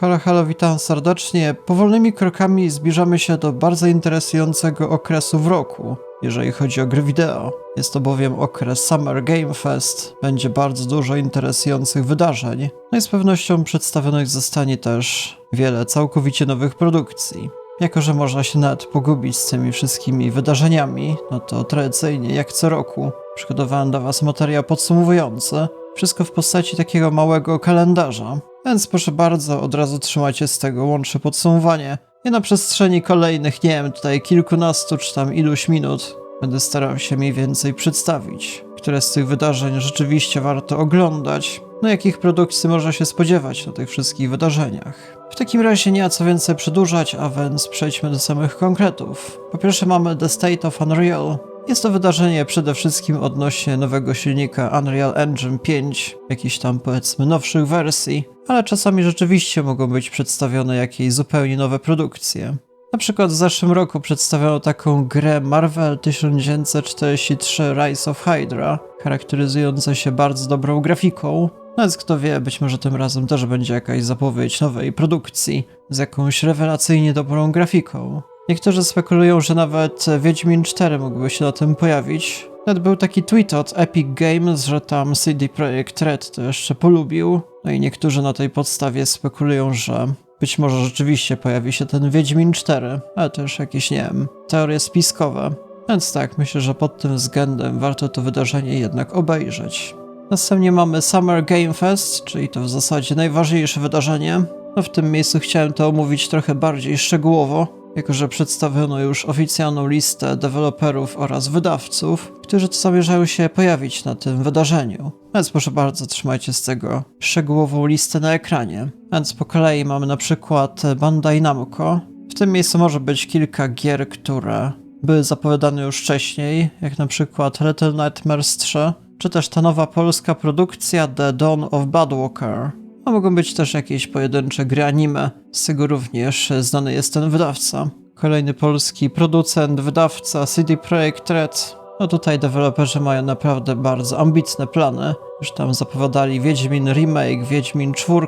Halo, halo, witam serdecznie. Powolnymi krokami zbliżamy się do bardzo interesującego okresu w roku, jeżeli chodzi o gry wideo. Jest to bowiem okres Summer Game Fest. Będzie bardzo dużo interesujących wydarzeń. No i z pewnością przedstawionych zostanie też wiele całkowicie nowych produkcji. Jako, że można się nawet pogubić z tymi wszystkimi wydarzeniami, no to tradycyjnie, jak co roku, przygotowałem dla Was materiał podsumowujący. Wszystko w postaci takiego małego kalendarza. Więc proszę bardzo, od razu trzymajcie z tego łączne podsumowanie. I na przestrzeni kolejnych, nie wiem, tutaj kilkunastu czy tam iluś minut będę starał się mniej więcej przedstawić, które z tych wydarzeń rzeczywiście warto oglądać, no jakich produkcji można się spodziewać na tych wszystkich wydarzeniach. W takim razie nie ma co więcej przedłużać, a więc przejdźmy do samych konkretów. Po pierwsze mamy The State of Unreal, jest to wydarzenie przede wszystkim odnośnie nowego silnika Unreal Engine 5, jakichś tam powiedzmy nowszych wersji, ale czasami rzeczywiście mogą być przedstawione jakieś zupełnie nowe produkcje. Na przykład w zeszłym roku przedstawiono taką grę Marvel 1943 Rise of Hydra, charakteryzująca się bardzo dobrą grafiką. No więc kto wie, być może tym razem też będzie jakaś zapowiedź nowej produkcji z jakąś rewelacyjnie dobrą grafiką. Niektórzy spekulują, że nawet Wiedźmin 4 mógłby się na tym pojawić. Nawet był taki tweet od Epic Games, że tam CD Projekt Red to jeszcze polubił. No i niektórzy na tej podstawie spekulują, że być może rzeczywiście pojawi się ten Wiedźmin 4, ale to już jakieś, nie wiem, teorie spiskowe. Więc tak, myślę, że pod tym względem warto to wydarzenie jednak obejrzeć. Następnie mamy Summer Game Fest, czyli to w zasadzie najważniejsze wydarzenie. No w tym miejscu chciałem to omówić trochę bardziej szczegółowo, jako że przedstawiono już oficjalną listę deweloperów oraz wydawców, którzy zamierzają się pojawić na tym wydarzeniu. Więc proszę bardzo, trzymajcie z tego szczegółową listę na ekranie. Więc po kolei mamy na przykład Bandai Namco. W tym miejscu może być kilka gier, które były zapowiadane już wcześniej, jak na przykład Little Nightmares 3, czy też ta nowa polska produkcja The Dawn of Badwalker. A mogą być też jakieś pojedyncze gry anime, z tego również znany jest ten wydawca. Kolejny polski producent, wydawca CD Projekt Red. No tutaj deweloperzy mają naprawdę bardzo ambitne plany. Już tam zapowiadali Wiedźmin Remake, Wiedźmin 4,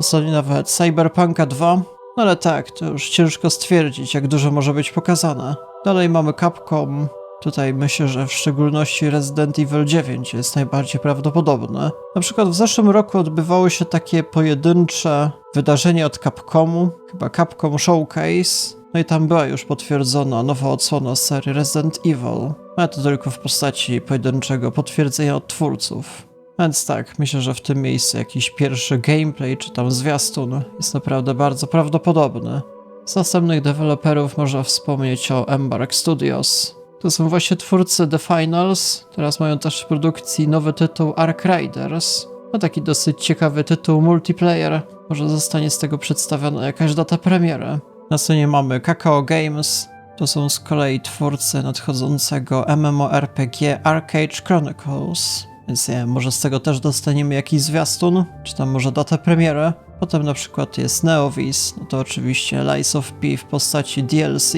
ostatnio nawet Cyberpunka 2. No ale tak, to już ciężko stwierdzić, jak dużo może być pokazane. Dalej mamy Capcom, Tutaj myślę, że w szczególności Resident Evil 9 jest najbardziej prawdopodobne. Na przykład w zeszłym roku odbywało się takie pojedyncze wydarzenie od Capcomu, chyba Capcom Showcase. No i tam była już potwierdzona nowa odsłona serii Resident Evil, ale to tylko w postaci pojedynczego potwierdzenia od twórców. Więc tak, myślę, że w tym miejscu jakiś pierwszy gameplay czy tam zwiastun jest naprawdę bardzo prawdopodobny. Z następnych deweloperów można wspomnieć o Embark Studios, to są właśnie twórcy The Finals. Teraz mają też w produkcji nowy tytuł Ark Riders. No taki dosyć ciekawy tytuł multiplayer. Może zostanie z tego przedstawiona jakaś data premiery. Na scenie mamy Kakao Games. To są z kolei twórcy nadchodzącego MMORPG Arcade Chronicles. Więc nie wiem, może z tego też dostaniemy jakiś zwiastun, czy tam może datę premiery. Potem na przykład jest Neovis, no to oczywiście Lies of P w postaci DLC.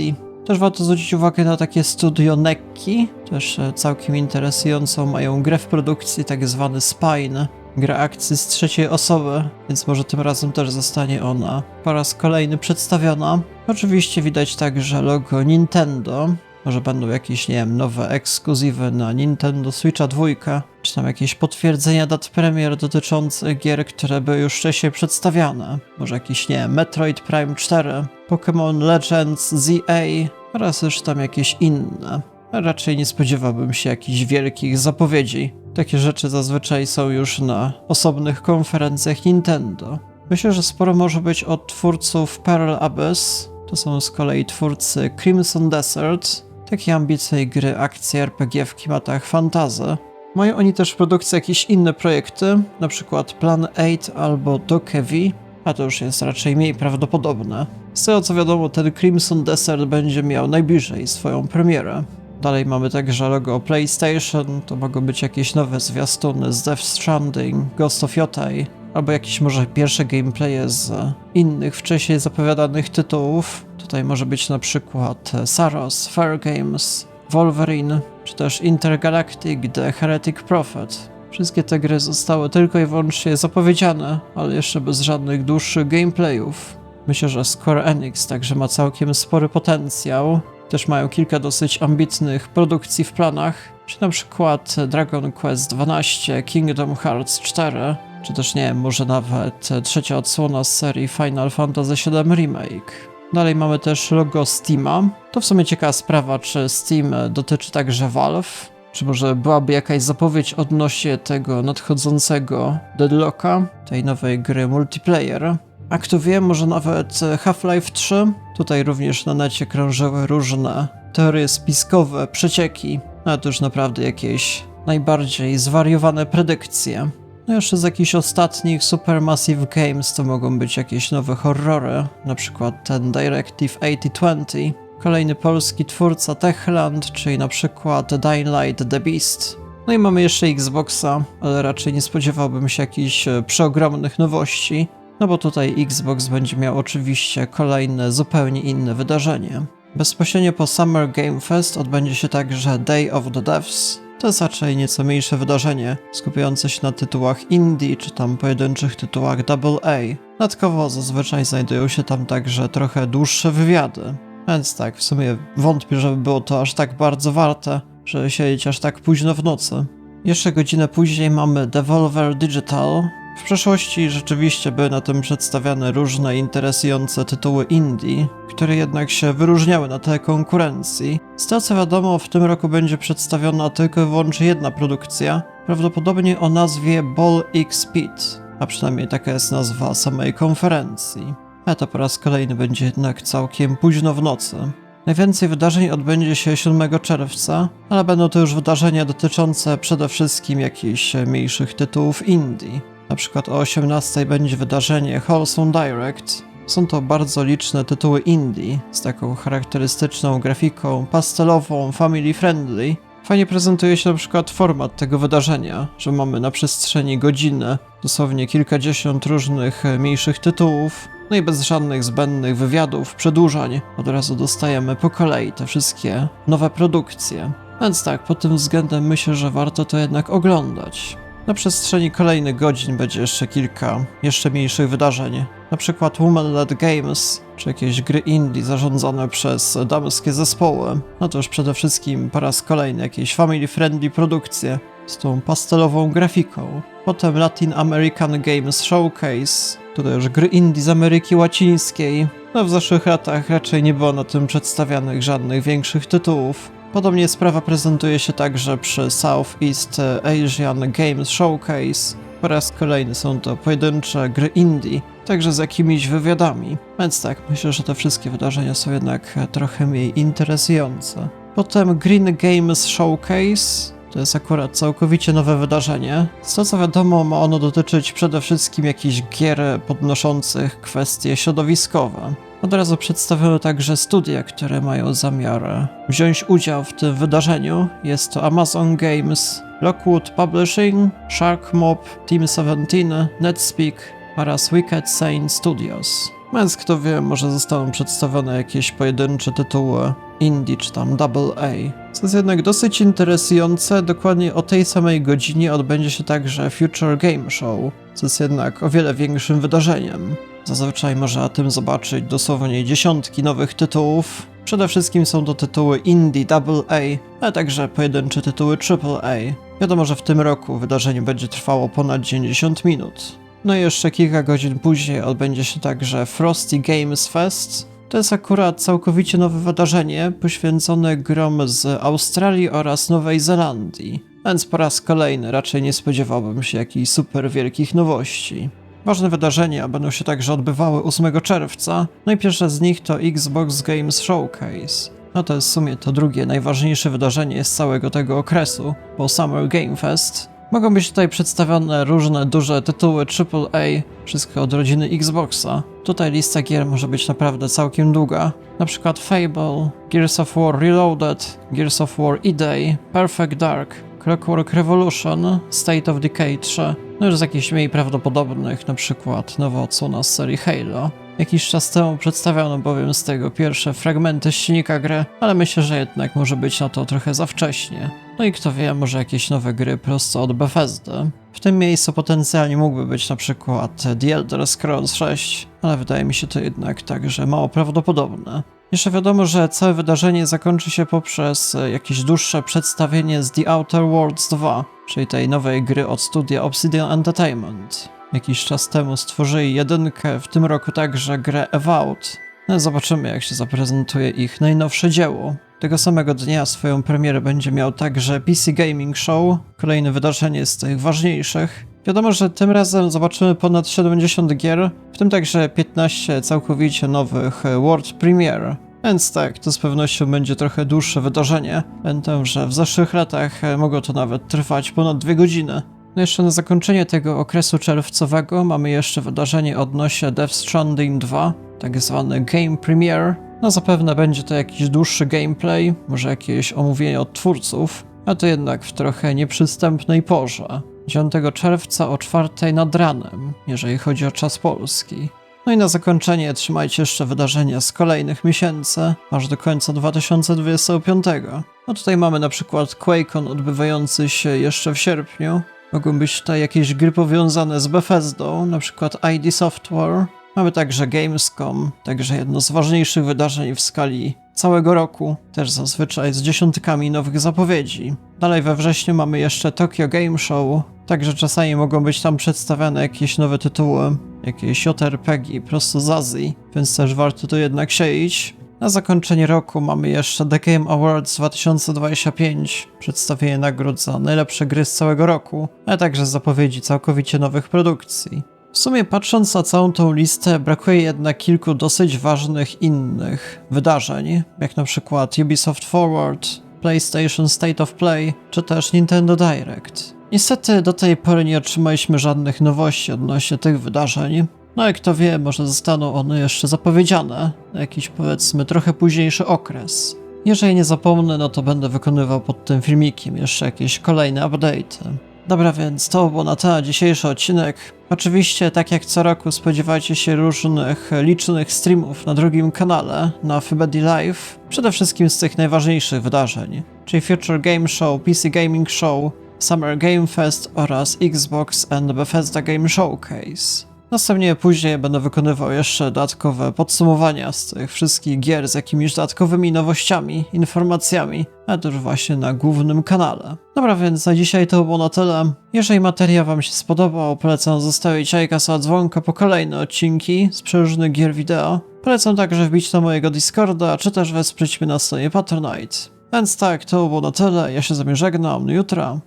Też warto zwrócić uwagę na takie studio Nekki, też e, całkiem interesującą mają grę w produkcji, tak zwany Spine. Gra akcji z trzeciej osoby, więc może tym razem też zostanie ona po raz kolejny przedstawiona. Oczywiście widać także logo Nintendo. Może będą jakieś, nie wiem, nowe ekskluzywy na Nintendo Switcha 2, czy tam jakieś potwierdzenia dat premier dotyczących gier, które były już wcześniej przedstawiane. Może jakiś, nie wiem, Metroid Prime 4, Pokémon Legends ZA oraz już tam jakieś inne. Raczej nie spodziewałbym się jakichś wielkich zapowiedzi. Takie rzeczy zazwyczaj są już na osobnych konferencjach Nintendo. Myślę, że sporo może być od twórców Pearl Abyss. To są z kolei twórcy Crimson Desert, takiej ambitnej gry akcji RPG w klimatach fantazy. Mają oni też w produkcji jakieś inne projekty, przykład Plan 8 albo Dokevi, a to już jest raczej mniej prawdopodobne. Z tego co wiadomo, ten Crimson Desert będzie miał najbliżej swoją premierę. Dalej mamy także logo PlayStation, to mogą być jakieś nowe zwiastuny z Death Stranding, Ghost of Yotei, albo jakieś może pierwsze gameplaye z innych wcześniej zapowiadanych tytułów. Tutaj może być na przykład Saros, Fair Games, Wolverine, czy też Intergalactic The Heretic Prophet. Wszystkie te gry zostały tylko i wyłącznie zapowiedziane, ale jeszcze bez żadnych dłuższych gameplayów. Myślę, że Square Enix także ma całkiem spory potencjał. Też mają kilka dosyć ambitnych produkcji w planach, czy na przykład Dragon Quest XII, Kingdom Hearts 4, czy też nie może nawet trzecia odsłona z serii Final Fantasy VII Remake. Dalej mamy też logo Steama. To w sumie ciekawa sprawa, czy Steam dotyczy także Valve, czy może byłaby jakaś zapowiedź odnośnie tego nadchodzącego Deadlocka, tej nowej gry multiplayer. A kto wie, może nawet Half-Life 3? Tutaj również na necie krążyły różne teorie spiskowe, przecieki, ale to już naprawdę jakieś najbardziej zwariowane predykcje. No jeszcze z jakichś ostatnich Supermassive Games to mogą być jakieś nowe horrory, na przykład ten Directive 8020, kolejny polski twórca Techland, czyli na przykład Dying Light The Beast. No i mamy jeszcze Xboxa, ale raczej nie spodziewałbym się jakichś e, przeogromnych nowości, no bo tutaj Xbox będzie miał oczywiście kolejne zupełnie inne wydarzenie. Bezpośrednio po Summer Game Fest odbędzie się także Day of the Devs, to raczej nieco mniejsze wydarzenie, skupiające się na tytułach indie czy tam pojedynczych tytułach AA. Dodatkowo zazwyczaj znajdują się tam także trochę dłuższe wywiady. Więc tak, w sumie wątpię, żeby było to aż tak bardzo warte, żeby siedzieć aż tak późno w nocy. Jeszcze godzinę później mamy Devolver Digital. W przeszłości rzeczywiście były na tym przedstawiane różne interesujące tytuły indie, które jednak się wyróżniały na tle konkurencji. Z tego co wiadomo, w tym roku będzie przedstawiona tylko i wyłącznie jedna produkcja, prawdopodobnie o nazwie Ball X Pit, a przynajmniej taka jest nazwa samej konferencji. A to po raz kolejny będzie jednak całkiem późno w nocy. Najwięcej wydarzeń odbędzie się 7 czerwca, ale będą to już wydarzenia dotyczące przede wszystkim jakichś mniejszych tytułów indie. Na przykład o 18 będzie wydarzenie Wholesome Direct. Są to bardzo liczne tytuły indie z taką charakterystyczną grafiką pastelową, family friendly. Fajnie prezentuje się na przykład format tego wydarzenia, że mamy na przestrzeni godziny dosłownie kilkadziesiąt różnych e, mniejszych tytułów, no i bez żadnych zbędnych wywiadów, przedłużań. Od razu dostajemy po kolei te wszystkie nowe produkcje. Więc tak, pod tym względem myślę, że warto to jednak oglądać. Na przestrzeni kolejnych godzin będzie jeszcze kilka jeszcze mniejszych wydarzeń, na przykład Woman Led Games, czy jakieś gry indie zarządzane przez damskie zespoły. No to już przede wszystkim po raz kolejny jakieś family-friendly produkcje z tą pastelową grafiką. Potem Latin American Games Showcase, to już gry indie z Ameryki Łacińskiej. No w zeszłych latach raczej nie było na tym przedstawianych żadnych większych tytułów. Podobnie sprawa prezentuje się także przy Southeast Asian Games Showcase. Po raz kolejny są to pojedyncze gry indie, także z jakimiś wywiadami. Więc tak, myślę, że te wszystkie wydarzenia są jednak trochę mniej interesujące. Potem Green Games Showcase. To jest akurat całkowicie nowe wydarzenie. Z to co wiadomo, ma ono dotyczyć przede wszystkim jakichś gier podnoszących kwestie środowiskowe. Od razu przedstawiono także studia, które mają zamiar wziąć udział w tym wydarzeniu. Jest to Amazon Games, Lockwood Publishing, Shark Mob, Team 17, NetSpeak oraz Wicked Saint Studios. Więc kto wie, może zostaną przedstawione jakieś pojedyncze tytuły indie czy tam double A. Co jest jednak dosyć interesujące, dokładnie o tej samej godzinie odbędzie się także Future Game Show, co jest jednak o wiele większym wydarzeniem. Zazwyczaj można tym zobaczyć dosłownie dziesiątki nowych tytułów. Przede wszystkim są to tytuły indie AA, ale także pojedyncze tytuły AAA. Wiadomo, że w tym roku wydarzenie będzie trwało ponad 90 minut. No i jeszcze kilka godzin później odbędzie się także Frosty Games Fest. To jest akurat całkowicie nowe wydarzenie poświęcone grom z Australii oraz Nowej Zelandii. Więc po raz kolejny raczej nie spodziewałbym się jakichś super wielkich nowości. Ważne wydarzenia będą się także odbywały 8 czerwca, no i pierwsze z nich to Xbox Games Showcase. No to jest w sumie to drugie najważniejsze wydarzenie z całego tego okresu, po Summer Game Fest. Mogą być tutaj przedstawione różne duże tytuły AAA, wszystko od rodziny Xboxa. Tutaj lista gier może być naprawdę całkiem długa. Na przykład Fable, Gears of War Reloaded, Gears of War E-Day, Perfect Dark, Clockwork Revolution, State of Decay 3, No już z jakichś mniej prawdopodobnych, na przykład nowa odsłona z serii Halo. Jakiś czas temu przedstawiono bowiem z tego pierwsze fragmenty silnika gry, ale myślę, że jednak może być na to trochę za wcześnie. No i kto wie, może jakieś nowe gry prosto od Bethesdy. W tym miejscu potencjalnie mógłby być na przykład The Elder Scrolls 6, ale wydaje mi się to jednak także mało prawdopodobne. Jeszcze wiadomo, że całe wydarzenie zakończy się poprzez e, jakieś dłuższe przedstawienie z The Outer Worlds 2, czyli tej nowej gry od studia Obsidian Entertainment. Jakiś czas temu stworzyli jedynkę, w tym roku także grę Avowed. No zobaczymy jak się zaprezentuje ich najnowsze dzieło. Tego samego dnia swoją premierę będzie miał także PC Gaming Show, kolejne wydarzenie z tych ważniejszych. Wiadomo, że tym razem zobaczymy ponad 70 gier, w tym także 15 całkowicie nowych World Premiere. Więc tak, to z pewnością będzie trochę dłuższe wydarzenie. Pamiętam, że w zeszłych latach e, mogło to nawet trwać ponad dwie godziny. No jeszcze na zakończenie tego okresu czerwcowego mamy jeszcze wydarzenie odnośnie Death Stranding 2, tak zwany Game Premiere. No zapewne będzie to jakiś dłuższy gameplay, może jakieś omówienie od twórców, a to jednak w trochę nieprzystępnej porze. 9 czerwca o 4 nad ranem, jeżeli chodzi o czas polski. No i na zakończenie trzymajcie jeszcze wydarzenia z kolejnych miesięcy, aż do końca 2025. No tutaj mamy na przykład QuakeCon odbywający się jeszcze w sierpniu. Mogą być tutaj jakieś gry powiązane z Bethesdą, na przykład ID Software. Mamy także Gamescom, także jedno z ważniejszych wydarzeń w skali całego roku, też zazwyczaj z dziesiątkami nowych zapowiedzi. Dalej we wrześniu mamy jeszcze Tokyo Game Show, także czasami mogą być tam przedstawiane jakieś nowe tytuły, jakieś JRPG prosto z Azji, więc też warto to jednak sieić. Na zakończenie roku mamy jeszcze The Game Awards 2025, przedstawienie nagród za najlepsze gry z całego roku, a także zapowiedzi całkowicie nowych produkcji. W sumie patrząc na całą tą listę, brakuje jednak kilku dosyć ważnych innych wydarzeń, jak na przykład Ubisoft Forward, PlayStation State of Play, czy też Nintendo Direct. Niestety do tej pory nie otrzymaliśmy żadnych nowości odnośnie tych wydarzeń, no i kto wie, może zostaną one jeszcze zapowiedziane na jakiś powiedzmy trochę późniejszy okres. Jeżeli nie zapomnę, no to będę wykonywał pod tym filmikiem jeszcze jakieś kolejne update'y. Dobra, więc to było na temat dzisiejszy odcinek. Oczywiście, tak jak co roku, spodziewajcie się różnych licznych streamów na drugim kanale, na Fibedi Live. Przede wszystkim z tych najważniejszych wydarzeń, czyli Future Game Show, PC Gaming Show, Summer Game Fest oraz Xbox and Bethesda Game Showcase. Następnie później będę wykonywał jeszcze dodatkowe podsumowania z tych wszystkich gier z jakimiś dodatkowymi nowościami, informacjami, a to już właśnie na głównym kanale. Dobra, więc na dzisiaj to było na tyle. Jeżeli materiał Wam się spodobał, polecam zostawić lajka za dzwonka po kolejne odcinki z przeróżnych gier wideo. Polecam także wbić na mojego Discorda, czy też wesprzeć mnie na stronie Patronite. Więc tak, to było na tyle, ja się z żegnam, do jutra.